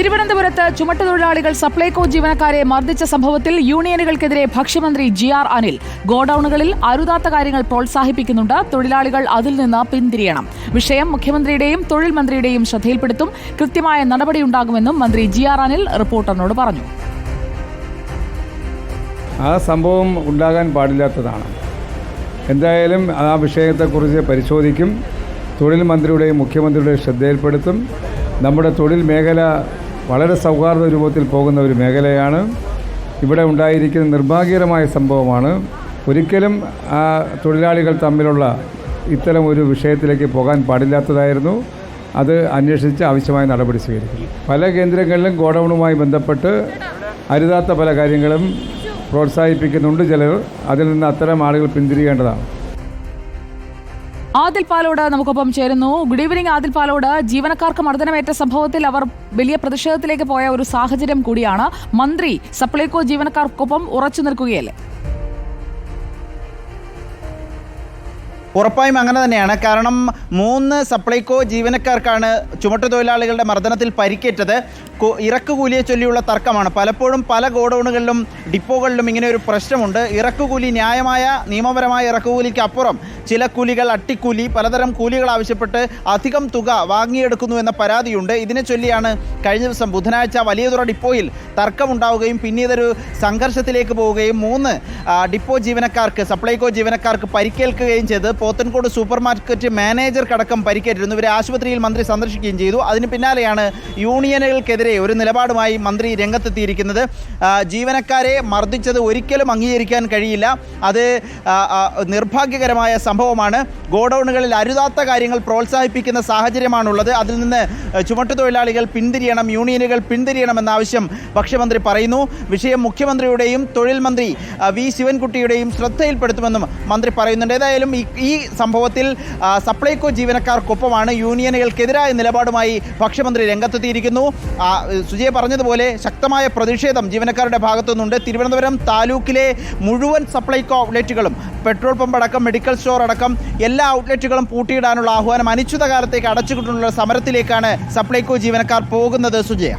തിരുവനന്തപുരത്ത് ചുമട്ടുതൊഴിലാളികൾ സപ്ലൈകോ ജീവനക്കാരെ മർദ്ദിച്ച സംഭവത്തിൽ യൂണിയനുകൾക്കെതിരെ ഭക്ഷ്യമന്ത്രി ജി ആർ അനിൽ ഗോഡൌണുകളിൽ അരുതാത്ത കാര്യങ്ങൾ പ്രോത്സാഹിപ്പിക്കുന്നുണ്ട്. തൊഴിലാളികൾ അതിൽ നിന്ന് പിന്തിരിയണം. വിഷയം മുഖ്യമന്ത്രിയുടെയും തൊഴിൽ മന്ത്രിയുടെയും ശ്രദ്ധയിൽപ്പെടുത്തും. കൃത്യമായ നടപടിയുണ്ടാകുമെന്നും മന്ത്രി ജി ആർ അനിൽ റിപ്പോർട്ടറിനോട് പറഞ്ഞു. ആ സംഭവം ഉണ്ടാകാൻ പാടില്ലാത്തതാണ്. എന്തായാലും ആ വിഷയത്തെക്കുറിച്ച് പരിശോധിക്കും. തൊഴിൽ മന്ത്രിയുടെയും മുഖ്യമന്ത്രിയുടെയും ശ്രദ്ധയിൽപ്പെടുത്തും. നമ്മുടെ തൊഴിൽ മേഖല വളരെ സൗഹാർദ്ദ രൂപത്തിൽ പോകുന്ന ഒരു മേഖലയാണ്. ഇവിടെ ഉണ്ടായിരിക്കുന്ന നിർഭാഗ്യകരമായ സംഭവമാണ്. ഒരിക്കലും ആ തൊഴിലാളികൾ തമ്മിലുള്ള ഇത്തരം ഒരു വിഷയത്തിലേക്ക് പോകാൻ പാടില്ലാത്തതായിരുന്നു. അത് അന്വേഷിച്ച് ആവശ്യമായ നടപടി സ്വീകരിക്കും. പല കേന്ദ്രങ്ങളിലും ഗോഡൗണുമായി ബന്ധപ്പെട്ട് അരുതാത്ത പല കാര്യങ്ങളും പ്രോത്സാഹിപ്പിക്കുന്നുണ്ട് ചിലർ. അതിൽ നിന്ന് അത്തരം ആളുകൾ പിന്തിരിയേണ്ടതാണ്. ആദിൽ പാലോട് നമുക്കൊപ്പം ചേരുന്നു. Good evening Adil Palode. ജീവനക്കാർക്ക് മർദ്ദനമേറ്റ സംഭവത്തിൽ അവർ വലിയ പ്രതിഷേധത്തിലേക്ക് പോയ ഒരു സാഹചര്യം കൂടിയാണ്. മന്ത്രി സപ്ലൈകോ ജീവനക്കാർക്കൊപ്പം ഉറച്ചു നിൽക്കുകയല്ലേ? ഉറപ്പായും അങ്ങനെ തന്നെയാണ്. കാരണം മൂന്ന് സപ്ലൈകോ ജീവനക്കാർക്കാണ് ചുമട്ടുതൊഴിലാളികളുടെ മർദ്ദനത്തിൽ പരിക്കേറ്റത്. ഇറക്കുകൂലിയെ ചൊല്ലിയുള്ള തർക്കമാണ്. പലപ്പോഴും പല ഗോഡൗണുകളിലും ഡിപ്പോകളിലും ഇങ്ങനെ ഒരു പ്രശ്നമുണ്ട്. ഇറക്കുകൂലി ന്യായമായ നിയമപരമായ ഇറക്കുകൂലിക്ക് അപ്പുറം ചില കൂലികൾ അട്ടിക്കൂലി പലതരം കൂലികൾ ആവശ്യപ്പെട്ട് അധികം തുക വാങ്ങിയെടുക്കുന്നു എന്ന പരാതിയുണ്ട്. ഇതിനെ ചൊല്ലിയാണ് കഴിഞ്ഞ ദിവസം ബുധനാഴ്ച വലിയതുറ ഡിപ്പോയിൽ തർക്കമുണ്ടാവുകയും പിന്നീടൊരു സംഘർഷത്തിലേക്ക് പോവുകയും മൂന്ന് ഡിപ്പോ ജീവനക്കാർക്ക് സപ്ലൈകോ ജീവനക്കാർക്ക് പരിക്കേൽക്കുകയും ചെയ്ത് പോത്തൻകോട് സൂപ്പർ മാർക്കറ്റ് മാനേജർക്കടക്കം പരിക്കേറ്റിരുന്നു. ഇവരെ ആശുപത്രിയിൽ മന്ത്രി സന്ദർശിക്കുകയും ചെയ്തു. അതിന് പിന്നാലെയാണ് യൂണിയനുകൾക്കെതിരെ ഒരു നിലപാടുമായി മന്ത്രി രംഗത്തെത്തിയിരിക്കുന്നത്. ജീവനക്കാരെ മർദ്ദിച്ചത് ഒരിക്കലും അംഗീകരിക്കാൻ കഴിയില്ല. അത് നിർഭാഗ്യകരമായ സംഭവം സംഭവമാണ്. ഗോഡൌണുകളിൽ അരുതാത്ത കാര്യങ്ങൾ പ്രോത്സാഹിപ്പിക്കുന്ന സാഹചര്യമാണുള്ളത്. അതിൽ നിന്ന് ചുമട്ടുതൊഴിലാളികൾ പിന്തിരിയണം യൂണിയനുകൾ പിന്തിരിയണമെന്നാവശ്യം ഭക്ഷ്യമന്ത്രി പറയുന്നു. വിഷയം മുഖ്യമന്ത്രിയുടെയും തൊഴിൽ മന്ത്രി വി. ശിവൻകുട്ടിയുടെയും ശ്രദ്ധയിൽപ്പെടുത്തുമെന്നും മന്ത്രി പറയുന്നുണ്ട്. ഏതായാലും ഈ സംഭവത്തിൽ സപ്ലൈകോ ജീവനക്കാർക്കൊപ്പമാണ് യൂണിയനുകൾക്കെതിരായ നിലപാടുമായി ഭക്ഷ്യമന്ത്രി രംഗത്തെത്തിയിരിക്കുന്നു. സുജയ പറഞ്ഞതുപോലെ ശക്തമായ പ്രതിഷേധം ജീവനക്കാരുടെ ഭാഗത്തുനിന്നുണ്ട്. തിരുവനന്തപുരം താലൂക്കിലെ മുഴുവൻ സപ്ലൈകോ ഔട്ട്ലെറ്റുകളും പെട്രോൾ പമ്പ് അടക്കം മെഡിക്കൽ സ്റ്റോർ അടക്കം എല്ലാ ഔട്ട്ലെറ്റുകളും പൂട്ടിയിടാനുള്ള ആഹ്വാനം അനിശ്ചിതകാലത്തേക്ക് അടച്ചുകിട്ടുള്ള സമരത്തിലേക്കാണ് സപ്ലൈകോ ജീവനക്കാർ പോകുന്നത് സുജയ.